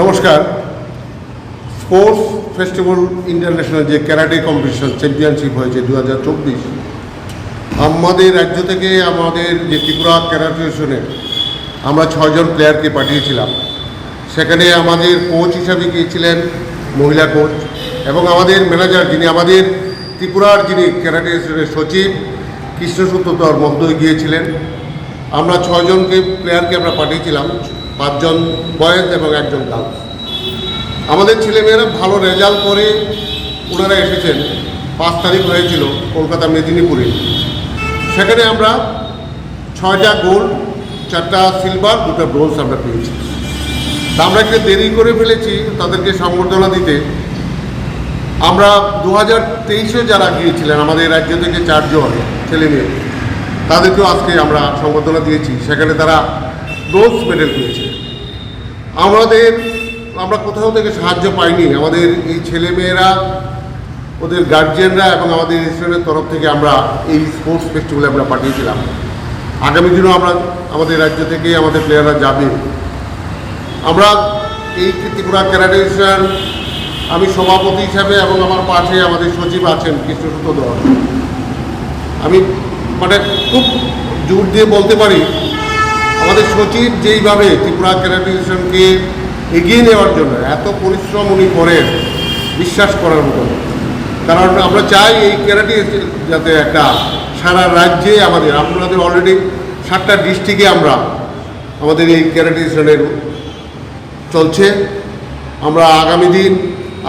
নমস্কার। Sports festival international যে karate competition championship হয়েছে দু হাজার চব্বিশ, আমাদের রাজ্য থেকে আমাদের যে ত্রিপুরা ক্যারাটেশনে আমরা ছয়জন প্লেয়ারকে পাঠিয়েছিলাম। সেখানে আমাদের কোচ হিসাবে গিয়েছিলেন মহিলা কোচ এবং আমাদের ম্যানেজার যিনি আমাদের ত্রিপুরার যিনি ক্যারাটেশনের সচিব কৃষ্ণসূত্রতর মহোদয় গিয়েছিলেন। আমরা ছয়জনকে প্লেয়ারকে আমরা পাঠিয়েছিলাম। পাঁচজন বয়েজ এবং একজন গার্লস আমাদের ছেলেমেয়েরা ভালো রেজাল্ট করে ওনারা এসেছেন। পাঁচ তারিখ হয়েছিল কলকাতা মেদিনীপুরে। সেখানে আমরা ছয়টা গোল্ড, চারটা সিলভার, দুটো ব্রোঞ্জ আমরা পেয়েছি। আমরা একটু দেরি করে ফেলেছি তাদেরকে সংবর্ধনা দিতে। আমরা দু হাজার তেইশে যারা গিয়েছিলেন, আমাদের রাজ্য থেকে চারজন ছেলে মেয়ে তাদেরকেও আজকে আমরা সংবর্ধনা দিয়েছি। সেখানে তারা ব্রোঞ্জ মেডেল পেয়েছে। আমাদের, আমরা কোথাও থেকে সাহায্য পাইনি। আমাদের এই ছেলেমেয়েরা, ওদের গার্জিয়ানরা এবং আমাদের রেস্টুরেন্টের তরফ থেকে আমরা এই স্পোর্টস ফেস্টিভ্যালে আমরা পাঠিয়েছিলাম। আগামী দিনেও আমরা আমাদের রাজ্য থেকে আমাদের প্লেয়াররা যাবে। আমরা এই ত্রিপুরা ক্যারাটেশন আমি সভাপতি হিসাবে এবং আমার পাশে আমাদের সচিব আছেন কৃষ্ণসূত্র দল আমি মানে খুব জোর দিয়ে বলতে পারি আমাদের সচিব যেইভাবে ত্রিপুরা ক্যারাটেশনকে এগিয়ে নেওয়ার জন্য এত পরিশ্রম উনি করেন, বিশ্বাস করার মতো কারণ আমরা চাই এই ক্যারাটে যাতে একটা সারা রাজ্যে আমাদের, আপনাদের অলরেডি সাতটা ডিস্ট্রিক্টে আমরা আমাদের এই ক্যারাটেশনের চলছে। আমরা আগামী দিন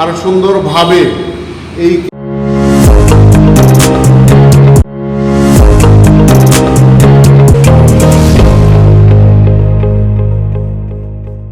আরও সুন্দরভাবে এই